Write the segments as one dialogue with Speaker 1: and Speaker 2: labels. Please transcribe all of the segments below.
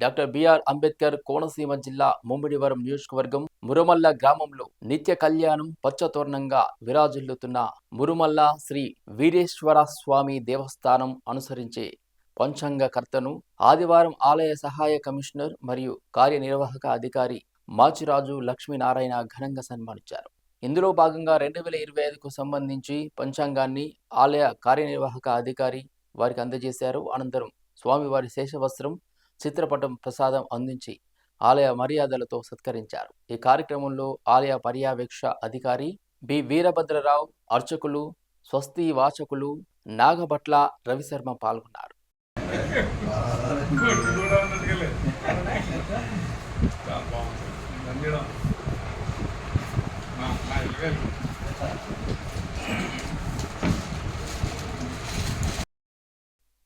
Speaker 1: Doctor BR Ambedkar Konaseema జిల్లా ముమ్మిడివరం నియోజకవర్గం మురుమల్ల గ్రామంలో నిత్య కళ్యాణం పచ్చతోరణంగా విరాజిల్లుతున్న మురుమల్ల శ్రీ వీరేశ్వర స్వామి దేవస్థానం అనుసరించే పంచాంగకర్తను ఆదివారం ఆలయ సహాయ కమిషనర్ మరియు కార్యనిర్వాహక అధికారి మాచిరాజు లక్ష్మీనారాయణ ఘనంగా సన్మానించారు. ఇందులో భాగంగా రెండు వేల ఇరవై ఐదుకు సంబంధించి పంచాంగాన్ని ఆలయ కార్యనిర్వాహక అధికారి వారికి అందజేశారు. అనంతరం స్వామివారి శేషవస్త్రం చిత్రపటం ప్రసాదం అందించి ఆలయ మర్యాదలతో సత్కరించారు. ఈ కార్యక్రమంలో ఆలయ పర్యవేక్ష అధికారి బి. వీరభద్రరావు అర్చకులు స్వస్తి వాచకులు నాగభట్ల రవిశర్మ పాల్గొన్నారు.
Speaker 2: గుడ్ గుడ్ అన్నట్టుగా లేదు చాలా బాగుంది నందిడం నా నా ఇల్లు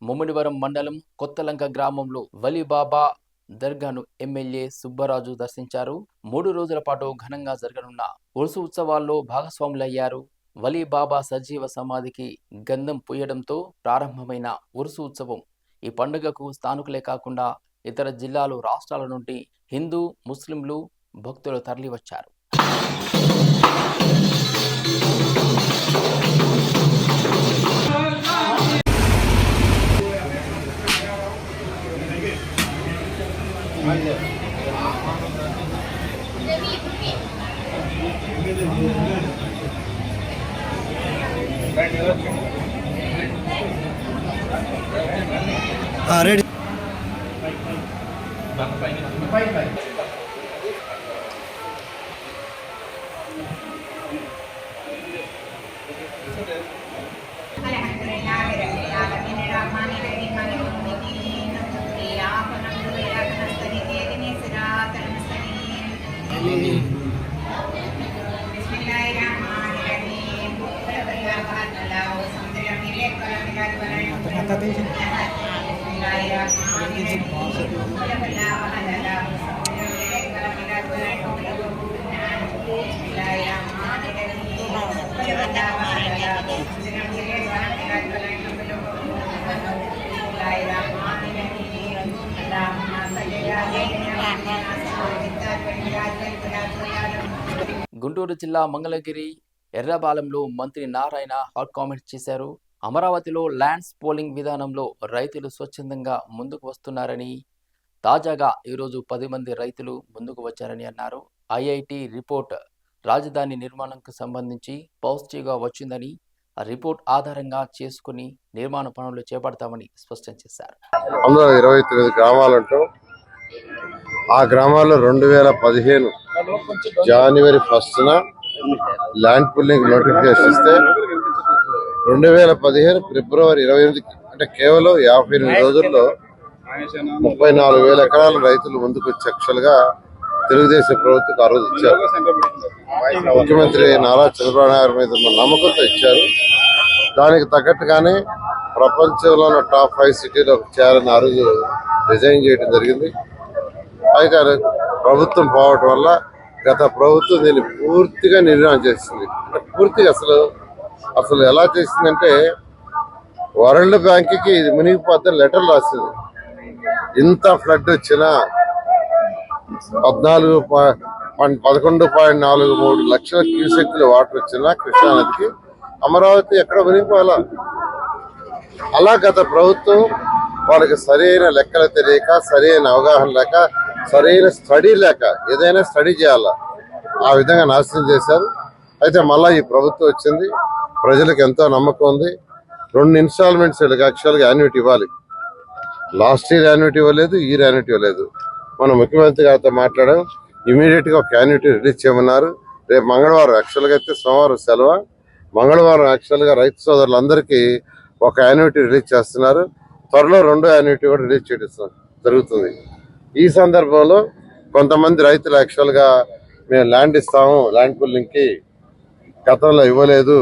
Speaker 1: ముమ్మిడివరం మండలం కొత్తలంక గ్రామంలో వలిబాబా దర్గాను ఎమ్మెల్యే సుబ్బరాజు దర్శించారు. మూడు రోజుల పాటు ఘనంగా జరగనున్న ఉరుసు ఉత్సవాల్లో భాగస్వాములయ్యారు. వలీబాబా సజీవ సమాధికి గంధం పూయడంతో ప్రారంభమైన ఉరుసు ఉత్సవం ఈ పండుగకు స్థానికులే కాకుండా ఇతర జిల్లాలు రాష్ట్రాల నుండి హిందూ ముస్లింలు భక్తులు తరలివచ్చారు.
Speaker 3: రెడీ
Speaker 4: పైన పైన
Speaker 1: గుంటూరు జిల్లా మంగళగిరి ఎర్రబాలెంలో మంత్రి నారాయణ హాట్ కామెంట్స్ చేశారు. అమరావతిలో ల్యాండ్స్ పోలింగ్ విధానంలో రైతులు స్వచ్ఛందంగా ముందుకు వస్తున్నారని తాజాగా ఈరోజు పది మంది రైతులు ముందుకు వచ్చారని అన్నారు. ఐఐటి రిపోర్ట్ రాజధాని నిర్మాణంకు సంబంధించి పాజిటివ్గా వచ్చిందని ఆ రిపోర్ట్ ఆధారంగా చేసుకుని నిర్మాణ పనులు చేపడతామని స్పష్టం చేశారు.
Speaker 5: అందులో ఇరవై తొమ్మిది గ్రామాలంటూ ఆ గ్రామాల్లో రెండు వేల పదిహేను జనవరి ఫస్ట్న ల్యాండ్ పుల్లింగ్ నోటిఫికేషన్ ఇస్తే రెండు వేల పదిహేను ఫిబ్రవరి ఇరవై ఎనిమిది అంటే కేవలం యాభై ఎనిమిది రోజుల్లో ముప్పై నాలుగు వేల ఎకరాల రైతులు ముందుకు వచ్చి తెలుగుదేశం ప్రభుత్వం ఆ రోజు ఇచ్చారు. ముఖ్యమంత్రి నారా చంద్రబాబు నాయుడు మీద ఉన్న నమ్మకంతో ఇచ్చారు. దానికి తగ్గట్టుగానే ప్రపంచంలో ఉన్న టాప్ ఫైవ్ సిటీలో చేయాలని ఆ రోజు డిజైన్ చేయడం జరిగింది. అయితే ప్రభుత్వం పోవటం వల్ల గత ప్రభుత్వం దీన్ని పూర్తిగా నిర్ణయం చేసింది. అంటే పూర్తిగా అసలు అసలు ఎలా చేసిందంటే వరల్డ్ బ్యాంక్కి ఇది మునిగిపోతే లెటర్ రాసింది. ఇంత ఫ్లడ్ వచ్చినా పద్నాలుగు పాయింట్ పదకొండు పాయింట్ నాలుగు మూడు లక్షల క్యూసెక్లు వాటర్ వచ్చినా కృష్ణానదికి అమరావతి ఎక్కడ మునిగిపోవాలా? అలా గత ప్రభుత్వం వాళ్ళకి సరైన లెక్కలు తెలియక సరైన అవగాహన లేక సరైన స్టడీ లేక ఏదైనా స్టడీ చేయాలా? ఆ విధంగా నాశనం చేశారు. అయితే మళ్ళీ ఈ ప్రభుత్వం వచ్చింది. ప్రజలకు ఎంతో నమ్మకం ఉంది. రెండు ఇన్స్టాల్మెంట్స్ వీళ్ళకి యాక్చువల్గా యాన్యుటీ ఇవ్వాలి. లాస్ట్ ఇయర్ యాన్యుటీ ఇవ్వలేదు ఈ యాన్యుటీ ఇవ్వలేదు. మన ముఖ్యమంత్రి గారితో మాట్లాడాం. ఇమీడియట్గా ఒక యాన్యుటీ రిలీజ్ చేయమన్నారు. రేపు మంగళవారం యాక్చువల్గా అయితే సోమవారం సెలవు. మంగళవారం యాక్చువల్గా రైతు సోదరులందరికీ ఒక యాన్యుటీ రిలీజ్ చేస్తున్నారు. త్వరలో రెండో యాన్యుటీ కూడా రిలీజ్ చేయడం జరుగుతుంది. ఈ సందర్భంలో కొంతమంది రైతులు యాక్చువల్గా మేము ల్యాండ్ ఇస్తాము ల్యాండ్ పుల్లింగ్కి గతంలో ఇవ్వలేదు.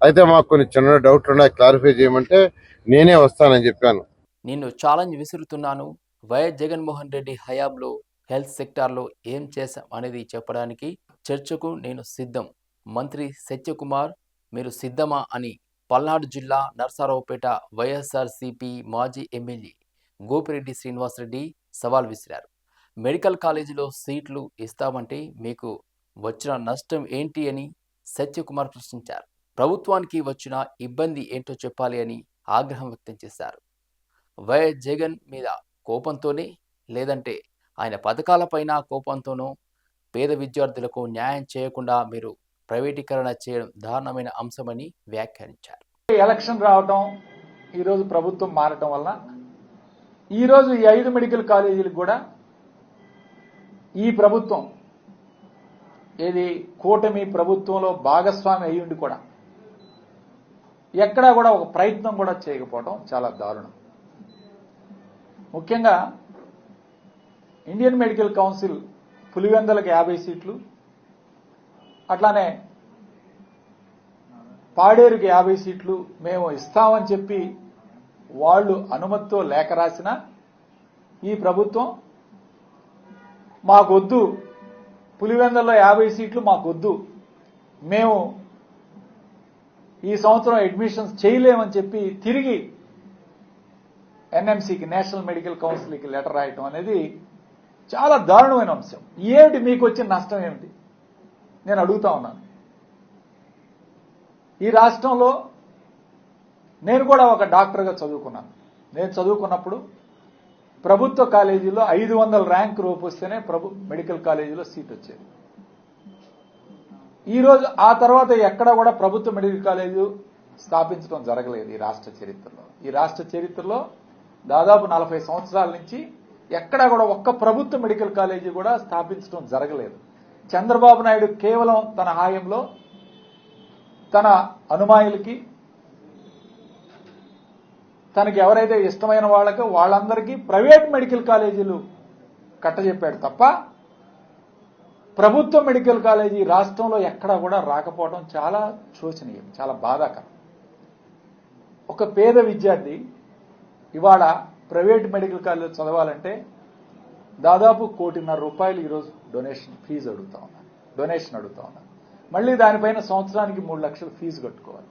Speaker 5: అయితే మాకు కొన్ని చిన్న డౌట్లు ఉన్నాయి క్లారిఫై చేయమంటే నేనే వస్తానని చెప్పాను.
Speaker 1: నేను ఛాలెంజ్ విసురుతున్నాను. వైఎస్ జగన్మోహన్ రెడ్డి హయాంలో హెల్త్ సెక్టార్లో ఏం చేశాం అనేది చెప్పడానికి చర్చకు నేను సిద్ధం. మంత్రి సత్యకుమార్ మీరు సిద్ధమా అని పల్నాడు జిల్లా నర్సారావుపేట వైఎస్ఆర్సిపి మాజీ ఎమ్మెల్యే గోపిరెడ్డి శ్రీనివాసరెడ్డి సవాల్ విసిరారు. మెడికల్ కాలేజీలో సీట్లు ఇస్తామంటే మీకు వచ్చిన నష్టం ఏంటి అని సత్యకుమార్ ప్రశ్నించారు. ప్రభుత్వానికి వచ్చిన ఇబ్బంది ఏంటో చెప్పాలి అని ఆగ్రహం వ్యక్తం చేశారు. వైఎస్ జగన్ మీద కోపంతోనే లేదంటే ఆయన పథకాలపైన కోపంతోనో పేద విద్యార్థులకు న్యాయం చేయకుండా మీరు ప్రైవేటీకరణ చేయడం దారుణమైన అంశమని వ్యాఖ్యానించారు.
Speaker 3: ఎలక్షన్ రావడం ఈరోజు ప్రభుత్వం మారటం వల్ల ఈరోజు ఈ ఐదు మెడికల్ కాలేజీలకు కూడా ఈ ప్రభుత్వం ఏది కూటమి ప్రభుత్వంలో భాగస్వామి అయ్యుండి కూడా ఎక్కడా కూడా ఒక ప్రయత్నం కూడా చేయకపోవడం చాలా దారుణం. ముఖ్యంగా ఇండియన్ మెడికల్ కౌన్సిల్ పులివెందలకు యాభై సీట్లు అట్లానే పాడేరుకి యాభై సీట్లు మేము ఇస్తామని చెప్పి వాళ్ళు అనుమతితో లేఖ రాసిన ఈ ప్రభుత్వం మాకొద్దు. పులివెందల్లో యాభై సీట్లు మాకొద్దు. మేము ఈ సంవత్సరం అడ్మిషన్స్ చేయలేమని చెప్పి తిరిగి ఎన్ఎంసీకి నేషనల్ మెడికల్ కౌన్సిల్కి లెటర్ రాయటం అనేది చాలా దారుణమైన అంశం. ఏమిటి మీకు వచ్చిన నష్టం ఏమిటి? నేను అడుగుతా ఉన్నాను. ఈ రాష్ట్రంలో నేను కూడా ఒక డాక్టర్గా చదువుకున్నాను. నేను చదువుకున్నప్పుడు ప్రభుత్వ కాలేజీలో ఐదు వందల ర్యాంక్ రూపు వస్తేనే ప్రభు మెడికల్ కాలేజీలో సీట్ వచ్చేది. ఈరోజు ఆ తర్వాత ఎక్కడ కూడా ప్రభుత్వ మెడికల్ కాలేజీ స్థాపించడం జరగలేదు ఈ రాష్ట్ర చరిత్రలో. ఈ రాష్ట్ర చరిత్రలో దాదాపు నలభై సంవత్సరాల నుంచి ఎక్కడా కూడా ఒక్క ప్రభుత్వ మెడికల్ కాలేజీ కూడా స్థాపించడం జరగలేదు. చంద్రబాబు నాయుడు కేవలం తన హాయంలో తన అనుమాయులకి తనకి ఎవరైతే ఇష్టమైన వాళ్ళకి వాళ్ళందరికీ ప్రైవేట్ మెడికల్ కాలేజీలు కట్టజెప్పాడు తప్ప ప్రభుత్వ మెడికల్ కాలేజీ రాష్ట్రంలో ఎక్కడా కూడా రాకపోవడం చాలా శోచనీయం చాలా బాధాకరం. ఒక పేద విద్యార్థి ఇవాళ ప్రైవేట్ మెడికల్ కాలేజ్ చదవాలంటే దాదాపు కోటిన్నర రూపాయలు ఈరోజు డొనేషన్ ఫీజు అడుగుతా ఉన్నారు డొనేషన్ అడుగుతా ఉన్నారు. మళ్ళీ దానిపైన సంవత్సరానికి మూడు లక్షలు ఫీజు కట్టుకోవాలి.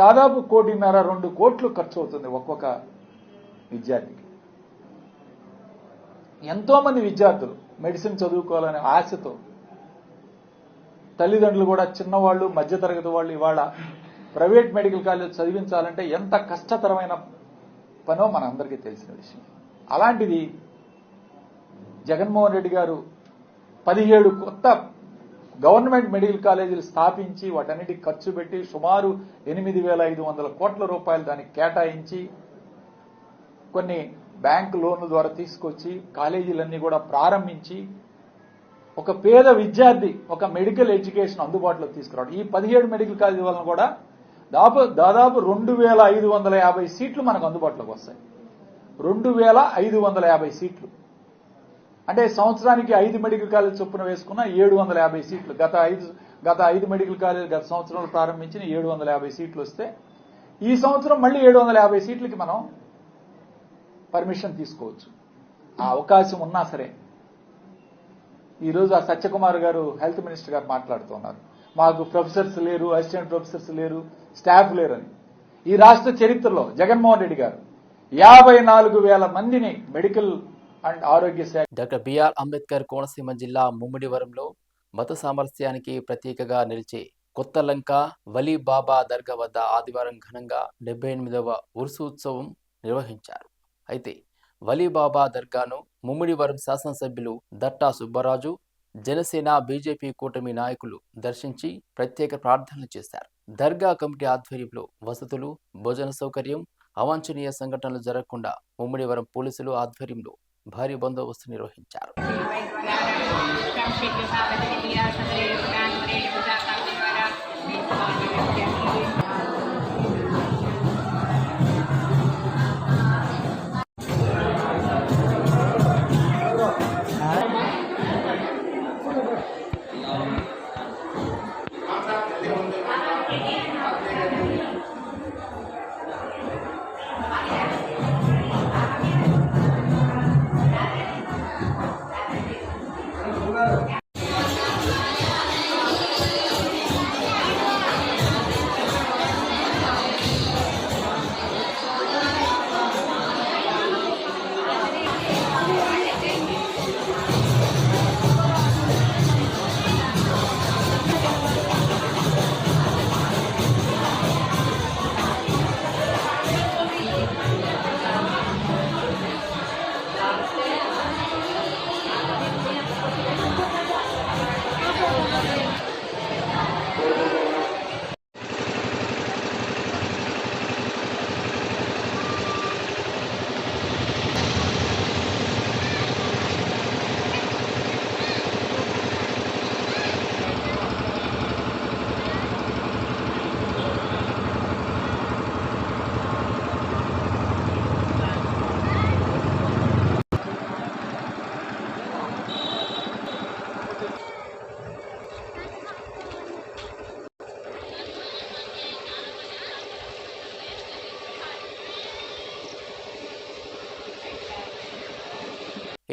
Speaker 3: దాదాపు కోటిన్నర రెండు కోట్లు ఖర్చు అవుతుంది ఒక్కొక్క విద్యార్థికి. ఎంతో మంది విద్యార్థులు మెడిసిన్ చదువుకోవాలనే ఆశతో తల్లిదండ్రులు కూడా చిన్నవాళ్ళు మధ్యతరగతి వాళ్ళు ఇవాళ ప్రైవేట్ మెడికల్ కాలేజ్ చదివించాలంటే ఎంత కష్టతరమైన పనో మనందరికీ తెలిసిన విషయం. అలాంటిది జగన్మోహన్ రెడ్డి గారు పదిహేడు కొత్త గవర్నమెంట్ మెడికల్ కాలేజీలు స్థాపించి వాటన్నిటికి ఖర్చు పెట్టి సుమారు ఎనిమిది వేల ఐదు వందల కోట్ల రూపాయలు దానికి కేటాయించి కొన్ని బ్యాంకు లోన్ల ద్వారా తీసుకొచ్చి కాలేజీలన్నీ కూడా ప్రారంభించి ఒక పేద విద్యార్థి ఒక మెడికల్ ఎడ్యుకేషన్ అందుబాటులో తీసుకురావడం. ఈ పదిహేడు మెడికల్ కాలేజీ వలన కూడా దాపు దాదాపు రెండు వేల ఐదు వందల యాభై సీట్లు మనకు అందుబాటులోకి వస్తాయి. రెండు వేల ఐదు వందల యాభై సీట్లు. అంటే సంవత్సరానికి ఐదు మెడికల్ కాలేజ్ చొప్పున వేసుకున్న ఏడు వందల యాభై సీట్లు. గత ఐదు గత ఐదు మెడికల్ కాలేజ్ గత సంవత్సరంలో ప్రారంభించిన ఏడు వందల యాభై సీట్లు వస్తే ఈ సంవత్సరం మళ్ళీ ఏడు వందల యాభై సీట్లకి మనం పర్మిషన్ తీసుకోవచ్చు. ఆ అవకాశం ఉన్నా సరే. ఈరోజు ఆ సత్యకుమార్ గారు హెల్త్ మినిస్టర్ గారు మాట్లాడుతున్నారు. మాకు ప్రొఫెసర్స్ లేరు అసిస్టెంట్ ప్రొఫెసర్స్ లేరు స్టాఫ్ లేరని. ఈ రాష్ట్ర చరిత్రలో జగన్మోహన్ రెడ్డి గారు యాభై నాలుగు వేల మందిని మెడికల్ అండ్ ఆరోగ్య శాఖ
Speaker 1: డాక్టర్ బిఆర్ అంబేద్కర్ కోనసీమ జిల్లా ముమ్మిడివరంలో మత సామరస్యానికి ప్రతీకగా నిలిచే కొత్త లంక వలీ బాబా దర్గా వద్ద ఆదివారం ఘనంగా డెబ్బై ఎనిమిదవ ఉత్సవం నిర్వహించారు. అయితే వలీ బాబా దర్గాను ముమ్మిడివరం శాసనసభ్యులు దట్టా సుబ్బరాజు జనసేన బీజేపీ కూటమి నాయకులు దర్శించి ప్రత్యేక ప్రార్థనలు చేశారు. దర్గా కమిటీ ఆధ్వర్యంలో వసతులు భోజన సౌకర్యం అవాంఛనీయ సంఘటనలు జరగకుండా ముమ్మిడివరం పోలీసులు ఆధ్వర్యంలో భారీ బందోబస్తు నిర్వహించారు.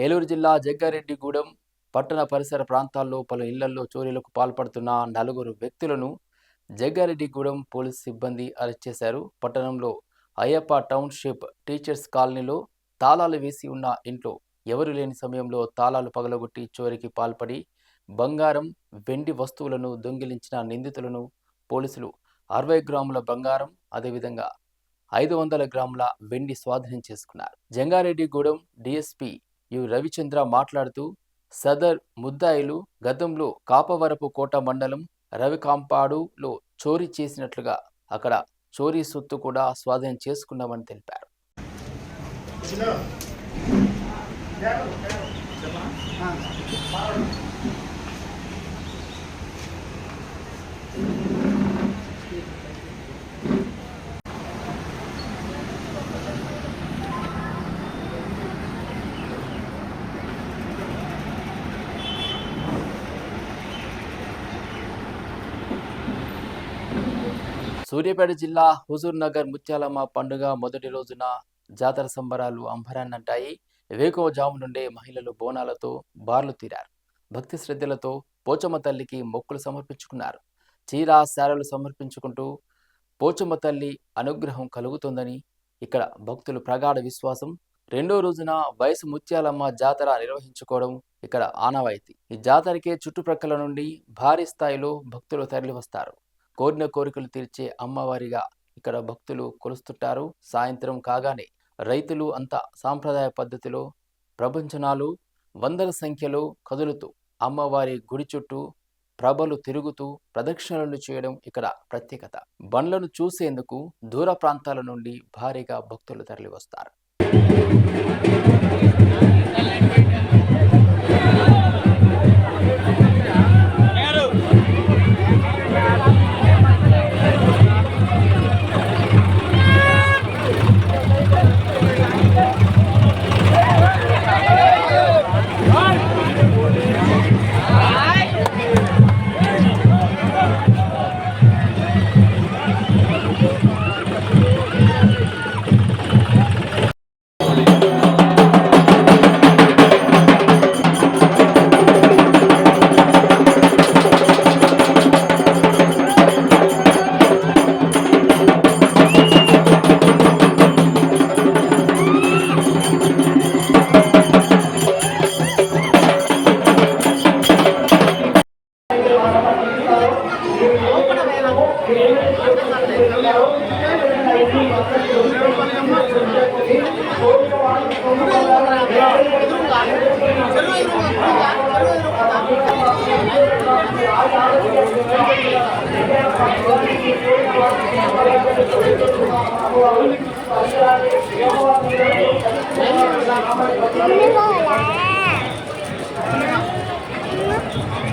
Speaker 1: ఏలూరు జిల్లా జగ్గారెడ్డిగూడెం పట్టణ పరిసర ప్రాంతాల్లో పలు ఇళ్ళలో చోరీలకు పాల్పడుతున్న నలుగురు వ్యక్తులను జగ్గారెడ్డిగూడెం పోలీస్ సిబ్బంది అరెస్ట్ చేశారు. పట్టణంలో అయ్యప్ప టౌన్షిప్ టీచర్స్ కాలనీలో తాళాలు వేసి ఉన్న ఇంట్లో ఎవరు లేని సమయంలో తాళాలు పగలగొట్టి చోరీకి పాల్పడి బంగారం వెండి వస్తువులను దొంగిలించిన నిందితులను పోలీసులు అరవై గ్రాముల బంగారం అదేవిధంగా ఐదు వందల గ్రాముల వెండి స్వాధీనం చేసుకున్నారు. జంగారెడ్డిగూడెం డిఎస్పి యు రవిచంద్ర మాట్లాడుతూ సదర్ ముద్దాయిలు గతంలో కాపవరపు కోట మండలం రవికాంపాడులో చోరీ చేసినట్లుగా అక్కడ చోరీ సొత్తు కూడా స్వాధీనం చేసుకున్నామని తెలిపారు. సూర్యాపేట జిల్లా హుజూర్ నగర్ ముత్యాలమ్మ పండుగ మొదటి రోజున జాతర సంబరాలు అంబరాన్నంటాయి. వేకోజాము నుండే మహిళలు బోనాలతో బార్లు తీరారు. భక్తి శ్రద్ధలతో పోచమ్మ తల్లికి మొక్కులు సమర్పించుకున్నారు. చీర శారలు సమర్పించుకుంటూ పోచమ్మ తల్లి అనుగ్రహం కలుగుతుందని ఇక్కడ భక్తులు ప్రగాఢ విశ్వాసం. రెండో రోజున వయసు ముత్యాలమ్మ జాతర నిర్వహించుకోవడం ఇక్కడ ఆనవాయితీ. ఈ జాతరకే చుట్టుప్రక్కల నుండి భారీ స్థాయిలో భక్తులు తరలివస్తారు. కోరిన కోరికలు తీర్చే అమ్మవారిగా ఇక్కడ భక్తులు కొలుస్తుంటారు. సాయంత్రం కాగానే రైతులు అంతా సాంప్రదాయ పద్ధతిలో ప్రపంచనాలు వందల సంఖ్యలో కదులుతూ అమ్మవారి గుడి చుట్టూ ప్రభలు తిరుగుతూ ప్రదక్షిణలు చేయడం ఇక్కడ ప్రత్యేకత. బండ్లను చూసేందుకు దూర ప్రాంతాల నుండి భారీగా భక్తులు తరలివస్తారు.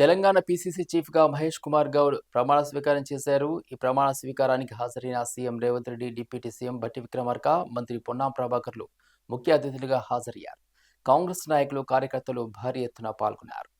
Speaker 1: తెలంగాణ పీసీసీ చీఫ్గా మహేష్ కుమార్ గౌడ్ ప్రమాణ స్వీకారం చేశారు. ఈ ప్రమాణ స్వీకారానికి హాజరైన CM Revanth Reddy deputy CM Bhatti Vikramarka మంత్రి పొన్నాం ప్రభాకర్లు ముఖ్య అతిథులుగా హాజరయ్యారు. కాంగ్రెస్ నాయకులు కార్యకర్తలు భారీ ఎత్తున పాల్గొన్నారు.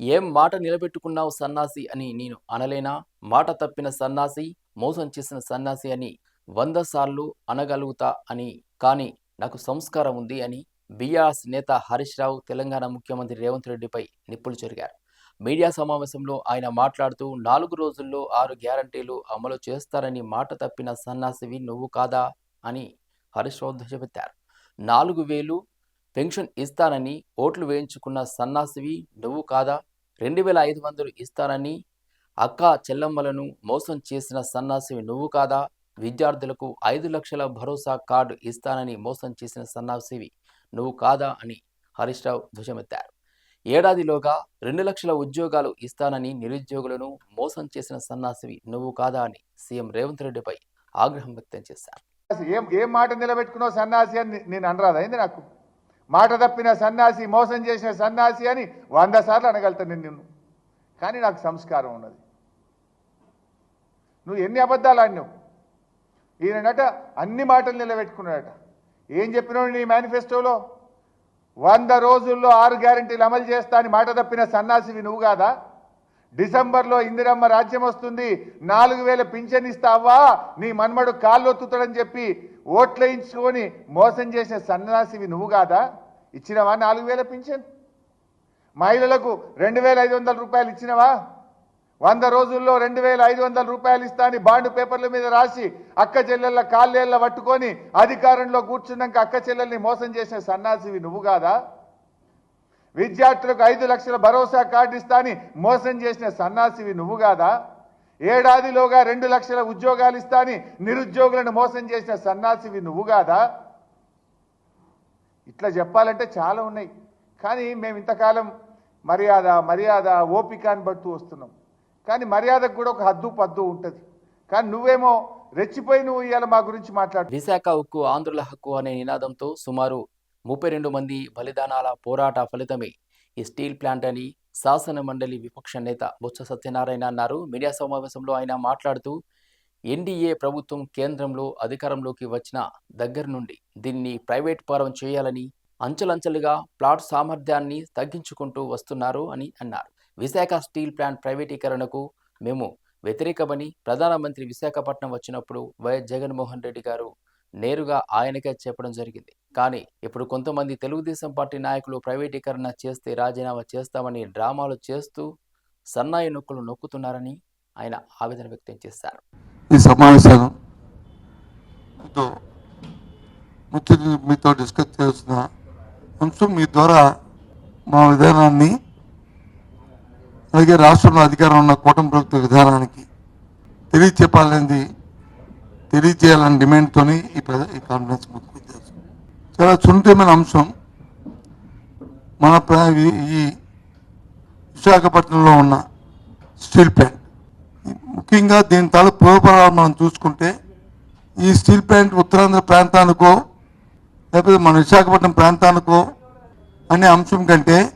Speaker 1: ఏం మాట నిలబెట్టుకున్నావు సన్నాసి అని నేను అనలేనా? మాట తప్పిన సన్నాసి మోసం చేసిన సన్నాసి అని వంద సార్లు అనగలుగుతా అని. కానీ నాకు సంస్కారం ఉంది అని బీఆర్ఎస్ నేత హరీష్ రావు తెలంగాణ ముఖ్యమంత్రి రేవంత్ రెడ్డిపై నిప్పులు చెరిగారు. మీడియా సమావేశంలో ఆయన మాట్లాడుతూ నాలుగు రోజుల్లో ఆరు గ్యారంటీలు అమలు చేస్తారని మాట తప్పిన సన్నాసివి నువ్వు కాదా? అని హరీష్ రావు ధ్వజపెట్టారు నాలుగు వేలు పెన్షన్ ఇస్తానని ఓట్లు వేయించుకున్న సన్నాసివి నువ్వు కాదా? రెండు వేల ఐదు వందలు ఇస్తానని అక్క చెల్లమ్మలను మోసం చేసిన సన్నాసివి నువ్వు కాదా? విద్యార్థులకు ఐదు లక్షల భరోసా కార్డు ఇస్తానని మోసం చేసిన సన్నాసివి నువ్వు కాదా? అని హరీష్ రావు ధ్వజమెత్తారు. ఏడాదిలోగా రెండు లక్షల ఉద్యోగాలు ఇస్తానని నిరుద్యోగులను మోసం చేసిన సన్నాసివి నువ్వు కాదా? అని సీఎం రేవంత్ రెడ్డిపై ఆగ్రహం వ్యక్తం చేశారు.
Speaker 6: ఏం ఏం మాట నిలబెట్టుకున్నావు సన్నాసి అని నేను అనరాదు? అయింది నాకు? మాట తప్పిన సన్నాసి మోసం చేసిన సన్నాసి అని వంద సార్లు అనగలుగుతాను నేను నిన్ను. కానీ నాకు సంస్కారం ఉన్నది. నువ్వు ఎన్ని అబద్ధాలు ఆడినావు? ఈయనట అన్ని మాటలు నిలబెట్టుకున్నాడట. ఏం చెప్పినాడు నీ మేనిఫెస్టోలో? వంద రోజుల్లో ఆరు గ్యారెంటీలు అమలు చేస్తా అని మాట తప్పిన సన్నాసివి నువ్వు కాదా? డిసెంబర్లో ఇందిరమ్మ రాజ్యం వస్తుంది నాలుగు వేల పింఛన్ ఇస్తావా నీ మన్మడు కాళ్ళొత్తుతాడని చెప్పి ఓట్లేయించుకొని మోసం చేసిన సన్నాసివి నువ్వు కాదా? ఇచ్చినవా నాలుగు వేల పింఛన్? మహిళలకు రెండు వేల ఐదు వందల రూపాయలు ఇచ్చినవా? వంద రోజుల్లో రెండు వేల ఐదు వందల రూపాయలు ఇస్తా అని బాండ్ పేపర్ల మీద రాసి అక్క చెల్లెళ్ళ కాళ్ళేళ్ళ పట్టుకొని అధికారంలో కూర్చున్నాక అక్క చెల్లెల్ని మోసం చేసిన సన్నాసివి నువ్వు కాదా? విద్యార్థులకు ఐదు లక్షల భరోసా కార్డు ఇస్తా అని మోసం చేసిన సన్నాసివి నువ్వు కాదా? ఏడాదిలోగా రెండు లక్షల ఉద్యోగాలు ఇస్తా అని నిరుద్యోగులను మోసం చేసిన సన్నాసివి నువ్వు కాదా? ఇట్లా చెప్పాలంటే చాలా ఉన్నాయి. కానీ మేము ఇంతకాలం మర్యాద మర్యాద ఓపిక అని పడుతూ వస్తున్నాం. కానీ మర్యాదకు కూడా ఒక హద్దు పద్దు ఉంటుంది. కానీ నువ్వేమో రెచ్చిపోయి నువ్వు ఇవాళ మా గురించి మాట్లాడు.
Speaker 1: విశాఖ ఉక్కు ఆంధ్రుల హక్కు అనే నినాదంతో సుమారు ముప్పై రెండు మంది బలిదానాల పోరాట ఫలితమే ఈ స్టీల్ ప్లాంట్ అని శాసన మండలి విపక్ష నేత బొత్స సత్యనారాయణ అన్నారు. మీడియా సమావేశంలో ఆయన మాట్లాడుతూ ఎన్డీఏ ప్రభుత్వం కేంద్రంలో అధికారంలోకి వచ్చిన దగ్గర నుండి దీన్ని ప్రైవేట్ పరం చేయాలని అంచెలంచెలుగా ప్లాట్ సామర్థ్యాన్ని తగ్గించుకుంటూ వస్తున్నారు అని అన్నారు. విశాఖ స్టీల్ ప్లాంట్ ప్రైవేటీకరణకు మేము వ్యతిరేకమని ప్రధానమంత్రి విశాఖపట్నం వచ్చినప్పుడు వైఎస్ జగన్మోహన్ రెడ్డి గారు నేరుగా ఆయనకే చెప్పడం జరిగింది. కానీ ఇప్పుడు కొంతమంది తెలుగుదేశం పార్టీ నాయకులు ప్రైవేటీకరణ చేస్తే రాజీనామా చేస్తామని డ్రామాలు చేస్తూ సన్నాయి నొక్కులు నొక్కుతున్నారని ఆయన ఆవేదన వ్యక్తం చేశారు.
Speaker 7: ఈ సమావేశం మీతో మీతో డిస్కస్ చేస్తున్న అంశం మీ ద్వారా మా విధానాన్ని అలాగే రాష్ట్రంలో అధికారం ఉన్న కూటమి ప్రభుత్వ విధానానికి తెలియచెప్పాలనేది తెలియజేయాలని డిమాండ్తో ఈ ఈ కాన్ఫరెన్స్ ముఖ్య ఉద్దేశం చాలా సున్నితమైన అంశం. మన ఈ- విశాఖపట్నంలో ఉన్న స్టీల్ ప్లాంట్. ముఖ్యంగా దీని తాలూ పూర్వపరాలు మనం చూసుకుంటే ఈ స్టీల్ ప్లాంట్ ఉత్తరాంధ్ర ప్రాంతానికో లేకపోతే మన విశాఖపట్నం ప్రాంతానికో అనే అంశం కంటే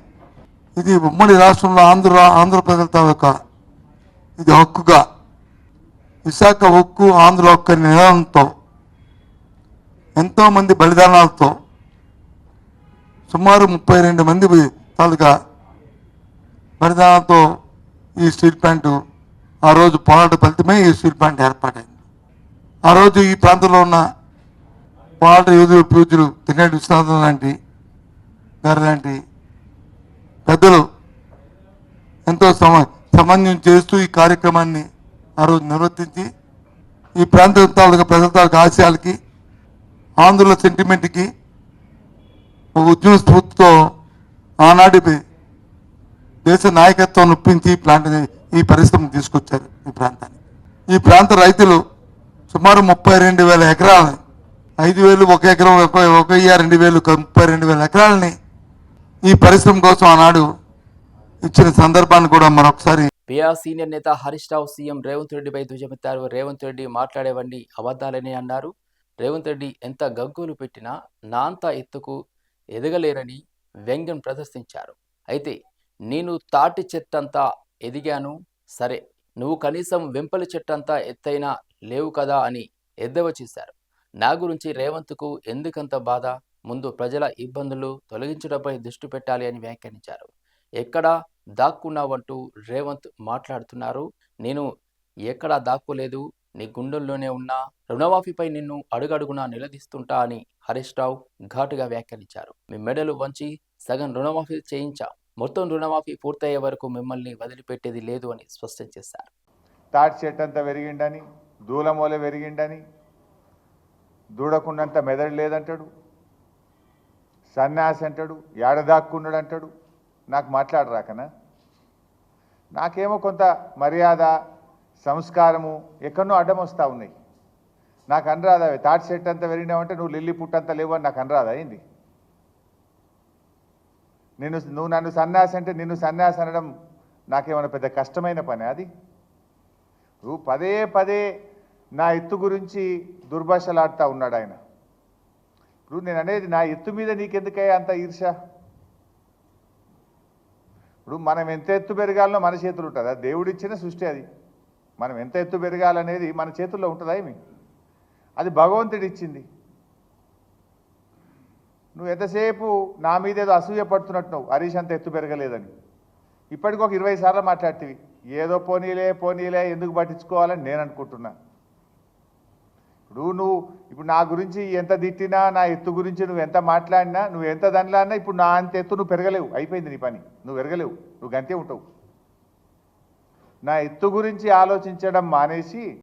Speaker 7: ఇది ఉమ్మడి రాష్ట్రంలో ఆంధ్ర ఆంధ్రప్రదేశ్ తాలూకా ఇది హక్కుగా విశాఖ ఉక్కు ఆంధ్ర ఒక్క అనే నినాదంతో ఎంతోమంది బలిదానాలతో సుమారు ముప్పై రెండు మంది తాలూకా బలిదానాలతో ఈ స్టీల్ ప్లాంట్ ఆ రోజు పోరాట ఫలితమే ఈ స్టీల్ ప్లాంట్ ఏర్పాటైంది. ఆ రోజు ఈ ప్రాంతంలో ఉన్న పోరాట యోధులు పూజలు తినేటి విశ్వనాథం లాంటి గారు లాంటి పెద్దలు ఎంతో సమ సమన్వయం చేస్తూ ఈ కార్యక్రమాన్ని ఆ రోజు నిర్వర్తించి ఈ ప్రాంత తాలూకా ప్రజల తాలూకా ఆశయాలకి ఆంధ్రుల సెంటిమెంట్కి ఒక ఉద్యమ స్ఫూర్తితో ఆనాటి దేశ నాయకత్వం ఒప్పించి ఈ ప్లాంట్ ఈ పరిశ్రమ తీసుకొచ్చారు ఈ ప్రాంతాన్ని ఈ ప్రాంత రైతులు సుమారు ముప్పై రెండు వేల ఎకరాలని ఐదు వేలు ఒక ఎకరం ఒక ఒక వెయ్యి రెండు వేలు ముప్పై రెండు వేల ఎకరాలని ఈ పరిశ్రమ కోసం ఆనాడు ఇచ్చిన సందర్భాన్ని కూడా మరొకసారి
Speaker 1: పిఆర్ సీనియర్ నేత హరీష్ రావు సీఎం రేవంత్ రెడ్డిపై ధ్వజమెత్తారు. రేవంత్ రెడ్డి మాట్లాడేవన్నీ అబద్ధాలని అన్నారు. రేవంత్ రెడ్డి ఎంత గగ్గులు పెట్టినా నాంత ఎత్తుకు ఎదగలేరని వ్యంగ్యం ప్రదర్శించారు. అయితే నేను తాటి చెట్టంతా ఎదిగాను. సరే నువ్వు కనీసం వెంపలి చెట్టంతా ఎత్తైనా లేవు కదా అని ఎద్దవ చేశారు. నా గురించి రేవంత్కు ఎందుకంత బాధ? ముందు ప్రజల ఇబ్బందులు తొలగించడంపై దృష్టి పెట్టాలి అని వ్యాఖ్యానించారు. ఎక్కడా దాక్కున్నావంటూ రేవంత్ మాట్లాడుతున్నారు. నేను ఎక్కడా దాక్కోలేదు. నీ గుండెల్లోనే ఉన్నా. రుణమాఫీపై నిన్ను అడుగడుగునా నిలదీస్తుంటా అని హరీష్ రావు ఘాటుగా వ్యాఖ్యానించారు. మీ మెడలు వంచి సగం రుణమాఫీ చేయించా. మొత్తం రుణమాఫీ పూర్తయ్యే వరకు మిమ్మల్ని వదిలిపెట్టేది లేదు అని స్పష్టం చేశారు.
Speaker 6: తాటి చెట్టు అంతా పెరిగిండని దూలమూల పెరిగిండని దూడకుండంత మెదడు లేదంటాడు. సన్యాసి అంటాడు ఏడదాక్కున్నాడు అంటాడు నాకు మాట్లాడరాకనా నాకేమో కొంత మర్యాద సంస్కారము ఎక్కడనో అడ్డం వస్తూ ఉన్నాయి. నాకు అనరాదా అవి తాటి చెట్టు అంతా పెరిగినావంటే నువ్వు లిల్లీ పుట్టంతా లేవు అని నాకు అనరాదా అయింది. నిన్ను నువ్వు నన్ను సన్యాసి అంటే నిన్ను సన్యాసి అనడం నాకేమైనా పెద్ద కష్టమైన పని అది? నువ్వు పదే పదే నా ఎత్తు గురించి దుర్భాషలాడుతూ ఉన్నాడు ఆయన ఇప్పుడు నేను అనేది నా ఎత్తు మీద నీకెందుకయ్యా అంత ఈర్ష ఇప్పుడు మనం ఎంత ఎత్తు పెరగాలనో మన చేతులు ఉంటుంది. దేవుడిచ్చిన సృష్టి అది. మనం ఎంత ఎత్తు పెరగాలనేది మన చేతుల్లో ఉంటుందా ఏమి? అది భగవంతుడు ఇచ్చింది. నువ్వు ఎంతసేపు నా మీద ఏదో అసూయ పడుతున్నట్టు నువ్వు హరీష్ అంత ఎత్తు పెరగలేదని. ఇప్పటికి ఒక ఇరవై సార్లు మాట్లాడుతీవి. ఏదో పోనీలే పోనీలే ఎందుకు పట్టించుకోవాలని నేను అనుకుంటున్నా. ఇప్పుడు నువ్వు ఇప్పుడు నా గురించి ఎంత తిట్టినా నా ఎత్తు గురించి నువ్వు ఎంత మాట్లాడినా నువ్వు ఎంత దానిలాడినా ఇప్పుడు నా అంత ఎత్తు నువ్వు పెరగలేవు. అయిపోయింది నీ పని. నువ్వు పెరగలేవు నువ్వు గంతే ఉంటావు. నా ఎత్తు గురించి ఆలోచించడం మానేసి